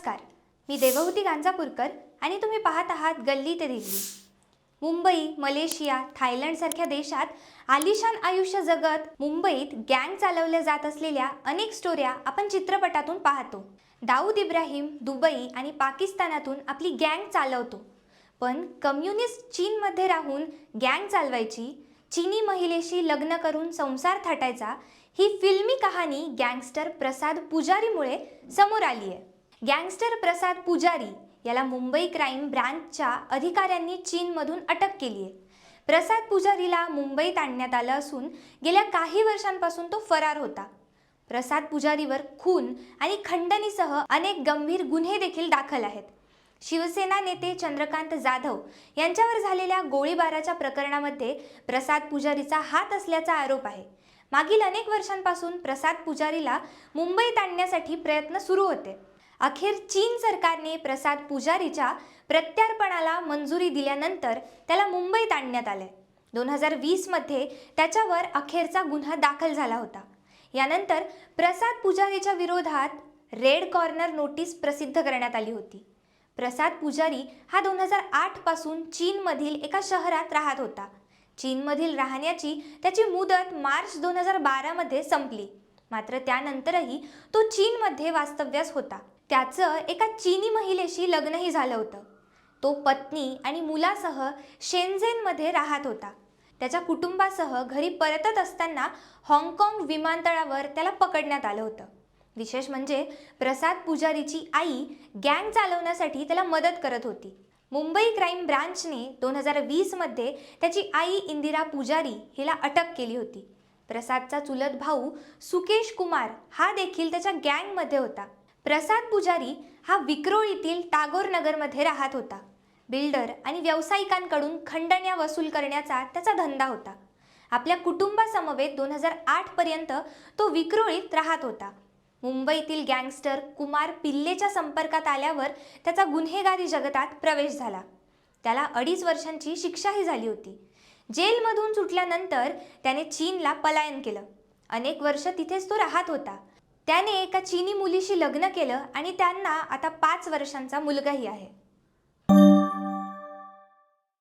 नमस्कार. मी देवहूती गांजापूरकर आणि तुम्ही पाहत आहात गल्ली ते दिल्ली. मुंबई मलेशिया थायलंडसारख्या देशात आलिशान आयुष्य जगत मुंबईत गँग चालवल्या जात असलेल्या अनेक स्टोऱ्या आपण चित्रपटातून पाहतो. दाऊद इब्राहिम दुबई आणि पाकिस्तानातून आपली गँग चालवतो. पण कम्युनिस्ट चीनमध्ये राहून गँग चालवायची चीनी महिलेशी लग्न करून संसार थाटायचा ही फिल्मी कहाणी गँगस्टर प्रसाद पुजारीमुळे समोर आली आहे गँगस्टर प्रसाद पुजारी याला मुंबई क्राईम ब्रँचच्या अधिकाऱ्यांनी चीनमधून अटक केली आहे प्रसाद पुजारीला मुंबईत आणण्यात आलं असून गेल्या काही वर्षांपासून तो फरार होता. प्रसाद पुजारीवर खून आणि खंडणीसह अनेक गंभीर गुन्हे देखील दाखल आहेत. शिवसेना नेते चंद्रकांत जाधव यांच्यावर झालेल्या गोळीबाराच्या प्रकरणामध्ये प्रसाद पुजारीचा हात असल्याचा आरोप आहे. मागील अनेक वर्षांपासून प्रसाद पुजारीला मुंबईत आणण्यासाठी प्रयत्न सुरू होते. अखेर चीन सरकारने प्रसाद पुजारीच्या प्रत्यार्पणाला मंजुरी दिल्यानंतर त्याला मुंबईत आणण्यात आले. दोन हजार वीसमध्ये त्याच्यावर अखेरचा गुन्हा दाखल झाला होता. यानंतर प्रसाद पुजारीच्या विरोधात रेड कॉर्नर नोटीस प्रसिद्ध करण्यात आली होती. प्रसाद पुजारी हा दोन हजार आठपासून चीनमधील एका शहरात राहत होता. चीनमधील राहण्याची त्याची मुदत मार्च दोन हजार बारामध्ये संपली. मात्र त्यानंतरही तो चीनमध्ये वास्तव्यास होता. त्याचं एका चीनी महिलेशी लग्नही झालं होतं. तो पत्नी आणि मुलासह शेनझेनमध्ये राहत होता. त्याच्या कुटुंबासह घरी परतत असताना हाँगकाँग विमानतळावर त्याला पकडण्यात आलं होतं. विशेष म्हणजे प्रसाद पुजारीची आई गँग चालवण्यासाठी त्याला मदत करत होती. मुंबई क्राईम ब्रांचने दोन हजार वीसमध्ये त्याची आई इंदिरा पुजारी हिला अटक केली होती. प्रसादचा चुलत भाऊ सुकेश कुमार हा देखील त्याच्या गँगमध्ये होता. प्रसाद पुजारी हा विक्रोळीतील टागोर नगरमध्ये राहत होता. बिल्डर आणि व्यावसायिकांकडून खंडण्या वसूल करण्याचा त्याचा धंदा होता. आपल्या कुटुंबासमवेत दोन हजार आठपर्यंत तो विक्रोळीत राहत होता. मुंबईतील गँगस्टर कुमार पिल्लेच्या संपर्कात आल्यावर त्याचा गुन्हेगारी जगतात प्रवेश झाला. त्याला अडीच वर्षांची शिक्षाही झाली होती. जेलमधून सुटल्यानंतर त्याने चीनला पलायन केलं. अनेक वर्ष तिथेच तो राहत होता. त्याने एका चीनी मुलीशी लग्न केलं आणि त्यांना आता पाच वर्षांचा मुलगाही आहे.